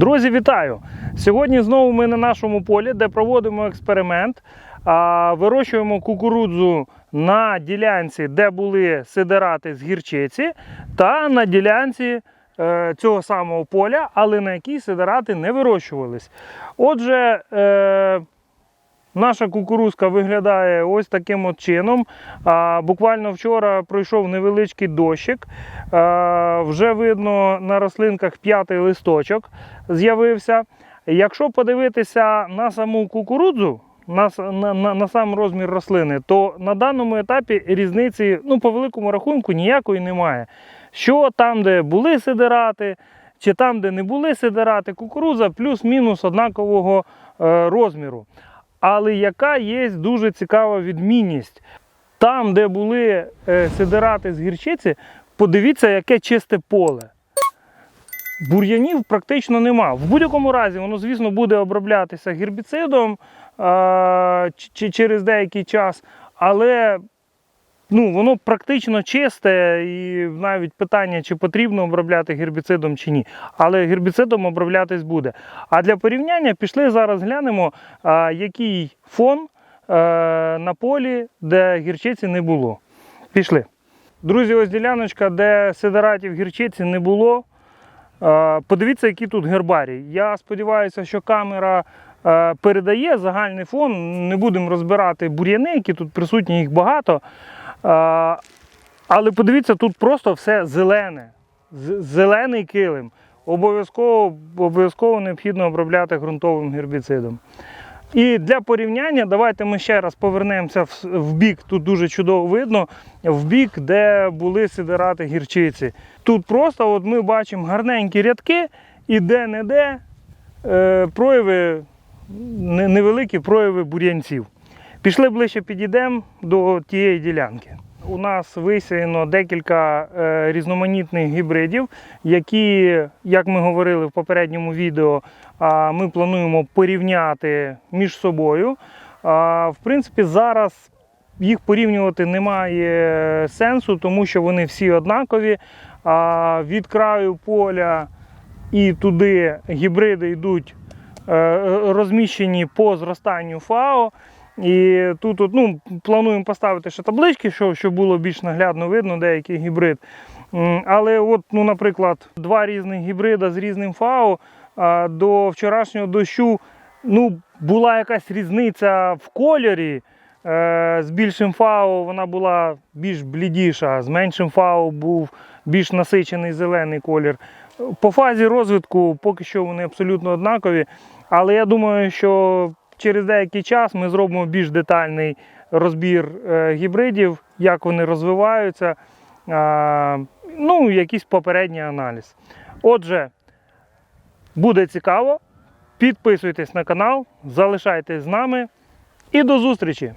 Друзі, вітаю! Сьогодні знову ми на нашому полі, де проводимо експеримент. Вирощуємо кукурудзу на ділянці, де були сидерати з гірчиці, та на ділянці е, цього самого поля, але на якій сидерати не вирощувались. Отже, е, Наша кукурузка виглядає ось таким от чином. Буквально вчора пройшов невеличкий дощик. Вже видно на рослинках п'ятий листочок з'явився. Якщо подивитися на саму кукурудзу, на, на, на, сам розмір рослини, то на даному етапі різниці, ну, по великому рахунку, ніякої немає. Що там, де були сидерати, чи там, де не були сидерати, кукурудза плюс-мінус однакового е, розміру. Але яка є дуже цікава відмінність? Там, де були сидирати з гірчиці, подивіться, яке чисте поле. Бур'янів практично нема. В будь-якому разі, воно, звісно, буде оброблятися гербіцидом е, через деякий час, але ну, воно практично чисте, і навіть питання, чи потрібно обробляти гербіцидом чи ні. Але гербіцидом оброблятись буде. А для порівняння пішли зараз глянемо, який фон е, на полі, де гірчиці не було. Пішли. Друзі, ось діляночка, де сидератів гірчиці не було. Е, Подивіться, який тут гербарій. Я сподіваюся, що камера е, передає загальний фон. Не будемо розбирати бур'яни, які тут присутні, їх багато. Але подивіться, тут просто все зелене. Зелений килим. Обов'язково, обов'язково необхідно обробляти ґрунтовим гербіцидом. І для порівняння, давайте ми ще раз повернемося в, в бік, тут дуже чудово видно, в бік, де були сидерати гірчиці. Тут просто от ми бачимо гарненькі рядки і де-не-де е, прояви, невеликі прояви бур'янців. Пішли ближче підійдемо до тієї ділянки. У нас висіяно декілька е, різноманітних гібридів, які, як ми говорили в попередньому відео, ми плануємо порівняти між собою. В принципі, зараз їх порівнювати немає сенсу, тому що вони всі однакові. Від краю поля і туди гібриди йдуть е, розміщені по зростанню ФАО. І тут от, ну, плануємо поставити ще таблички, щоб, було більш наглядно видно деякий гібрид. Але, от, ну, наприклад, два різних гібрида з різним ФАО до вчорашнього дощу ну, була якась різниця в кольорі. Е, З більшим ФАО вона була більш блідіша, з меншим ФАО був більш насичений зелений колір. По фазі розвитку поки що вони абсолютно однакові. Але я думаю, що через деякий час ми зробимо більш детальний розбір е, гібридів, як вони розвиваються, а, ну, якийсь попередній аналіз. Отже, буде цікаво. Підписуйтесь на канал, залишайтесь з нами і до зустрічі!